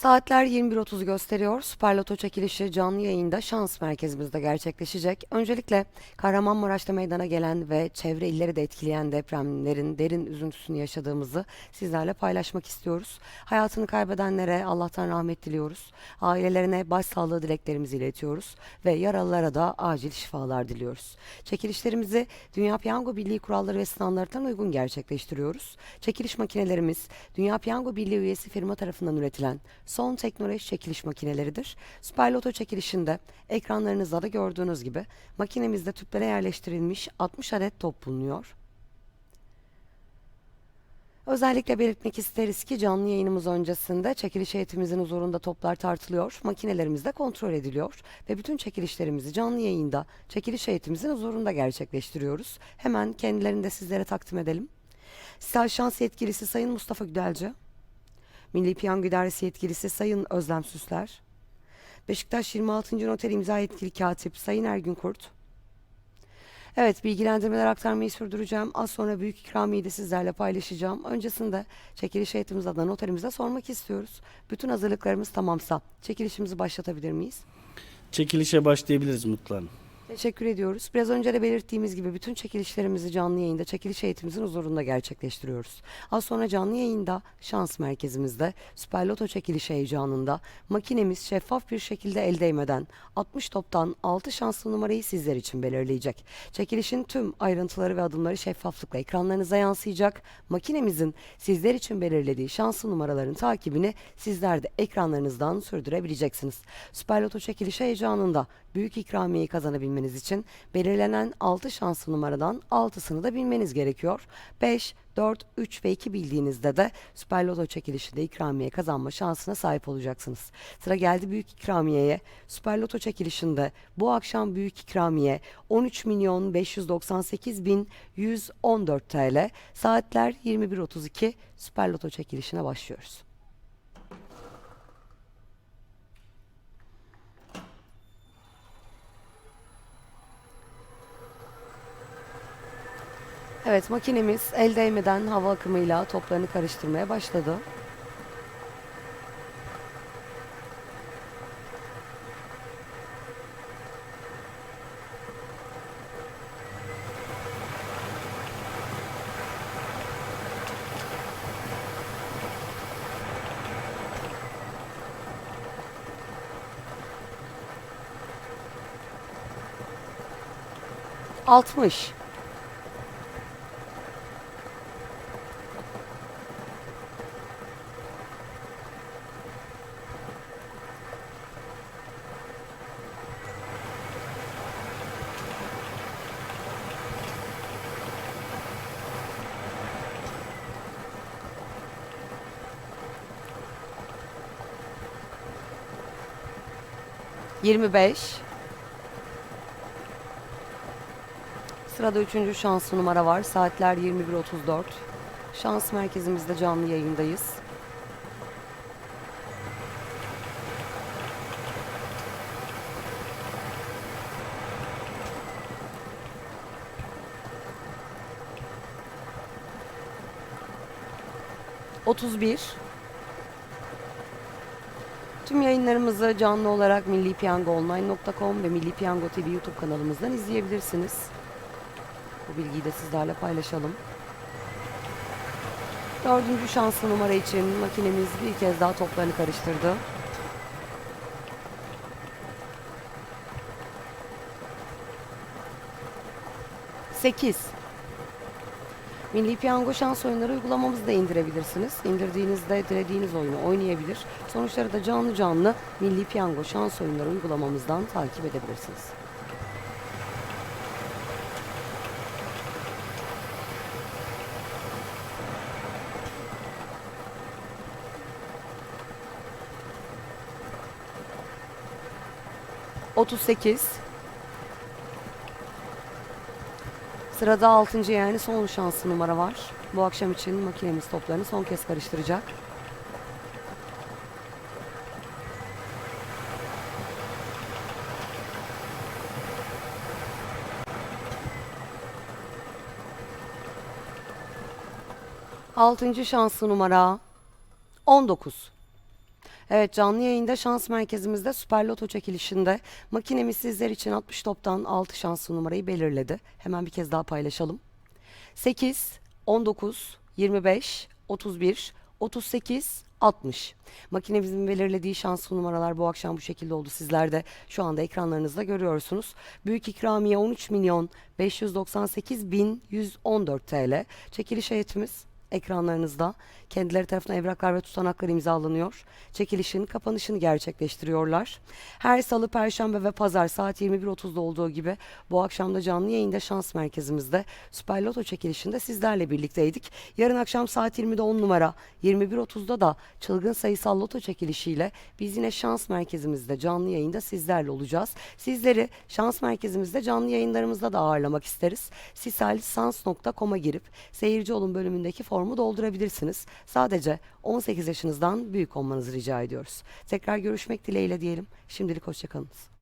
Saatler 21.30 gösteriyor. Süper Loto çekilişi canlı yayında şans merkezimizde gerçekleşecek. Öncelikle Kahramanmaraş'ta meydana gelen ve çevre illeri de etkileyen depremlerin derin üzüntüsünü yaşadığımızı sizlerle paylaşmak istiyoruz. Hayatını kaybedenlere Allah'tan rahmet diliyoruz. Ailelerine başsağlığı dileklerimizi iletiyoruz ve yaralılara da acil şifalar diliyoruz. Çekilişlerimizi Dünya Piyango Birliği kuralları ve standartlarına uygun gerçekleştiriyoruz. Çekiliş makinelerimiz Dünya Piyango Birliği üyesi firma tarafından üretilen son teknoloji çekiliş makineleridir. Süper Loto çekilişinde ekranlarınızda da gördüğünüz gibi makinemizde tüplere yerleştirilmiş 60 adet top bulunuyor. Özellikle belirtmek isteriz ki canlı yayınımız öncesinde çekiliş heyetimizin huzurunda toplar tartılıyor, makinelerimiz de kontrol ediliyor ve bütün çekilişlerimizi canlı yayında çekiliş heyetimizin huzurunda gerçekleştiriyoruz. Hemen kendilerini de sizlere takdim edelim. Staj Şans Yetkilisi Sayın Mustafa Güdelci, Milli Piyango İdaresi Yetkilisi Sayın Özlem Süsler, Beşiktaş 26. Noter İmza Yetkili Katip Sayın Ergün Kurt. Evet bilgilendirmeler aktarmayı sürdüreceğim. Az sonra büyük ikramiyeyi de sizlerle paylaşacağım. Öncesinde çekiliş heyetimiz adına noterimize sormak istiyoruz. Bütün hazırlıklarımız tamamsa çekilişimizi başlatabilir miyiz? Çekilişe başlayabiliriz Mutlu Hanım. Teşekkür ediyoruz. Biraz önce de belirttiğimiz gibi bütün çekilişlerimizi canlı yayında çekiliş heyetimizin huzurunda gerçekleştiriyoruz. Az sonra canlı yayında şans merkezimizde Süper Loto çekiliş heyecanında makinemiz şeffaf bir şekilde el değmeden 60 toptan 6 şanslı numarayı sizler için belirleyecek. Çekilişin tüm ayrıntıları ve adımları şeffaflıkla ekranlarınıza yansıyacak. Makinemizin sizler için belirlediği şanslı numaraların takibini sizler de ekranlarınızdan sürdürebileceksiniz. Süper Loto çekiliş heyecanında büyük ikramiyeyi kazanabilmeniz için belirlenen 6 şanslı numaradan 6'sını da bilmeniz gerekiyor. 5, 4, 3 ve 2 bildiğinizde de Süper Loto çekilişinde ikramiye kazanma şansına sahip olacaksınız. Sıra geldi büyük ikramiyeye. Süper Loto çekilişinde bu akşam büyük ikramiye 13 milyon 598 bin 114 TL. Saatler 21.32 Süper Loto çekilişine başlıyoruz. Evet makinemiz el değmeden hava akımıyla toplarını karıştırmaya başladı. Altmış. Yirmi beş. Sırada üçüncü şanslı numara var. Saatler 21.34. Şans merkezimizde canlı yayındayız. Otuz bir. Tüm yayınlarımızı canlı olarak millipiyangoonline.com ve Milli Piyango TV YouTube kanalımızdan izleyebilirsiniz. Bu bilgiyi de sizlerle paylaşalım. Dördüncü şanslı numara için makinemiz bir kez daha toplarını karıştırdı. Sekiz. Milli Piyango şans oyunları uygulamamızı da indirebilirsiniz. İndirdiğinizde dilediğiniz oyunu oynayabilir. Sonuçları da canlı canlı Milli Piyango şans oyunları uygulamamızdan takip edebilirsiniz. Otuz sekiz. Sırada 6. yani son şanslı numara var. Bu akşam için makinemiz toplarını son kez karıştıracak. Altıncı şanslı numara 19. Evet canlı yayında şans merkezimizde Süper Loto çekilişinde makinemiz sizler için 60 toptan 6 şanslı numarayı belirledi. Hemen bir kez daha paylaşalım. 8, 19, 25, 31, 38, 60. Makinemizin belirlediği şanslı numaralar bu akşam bu şekilde oldu. Sizler de şu anda ekranlarınızda görüyorsunuz. Büyük ikramiye 13 milyon 598 bin 114 TL. Çekiliş heyetimiz ekranlarınızda. Kendileri tarafından evraklar ve tutanaklar imzalanıyor. Çekilişin kapanışını gerçekleştiriyorlar. Her salı, perşembe ve pazar saat 21.30'da olduğu gibi bu akşam da canlı yayında şans merkezimizde Süper Loto çekilişinde sizlerle birlikteydik. Yarın akşam saat 20'de 10 numara, 21.30'da da çılgın sayısal loto çekilişiyle biz yine şans merkezimizde canlı yayında sizlerle olacağız. Sizleri şans merkezimizde canlı yayınlarımızda da ağırlamak isteriz. Sisalsans.com'a girip seyirci olun bölümündeki formu doldurabilirsiniz. Sadece 18 yaşınızdan büyük olmanızı rica ediyoruz. Tekrar görüşmek dileğiyle diyelim. Şimdilik hoşçakalınız.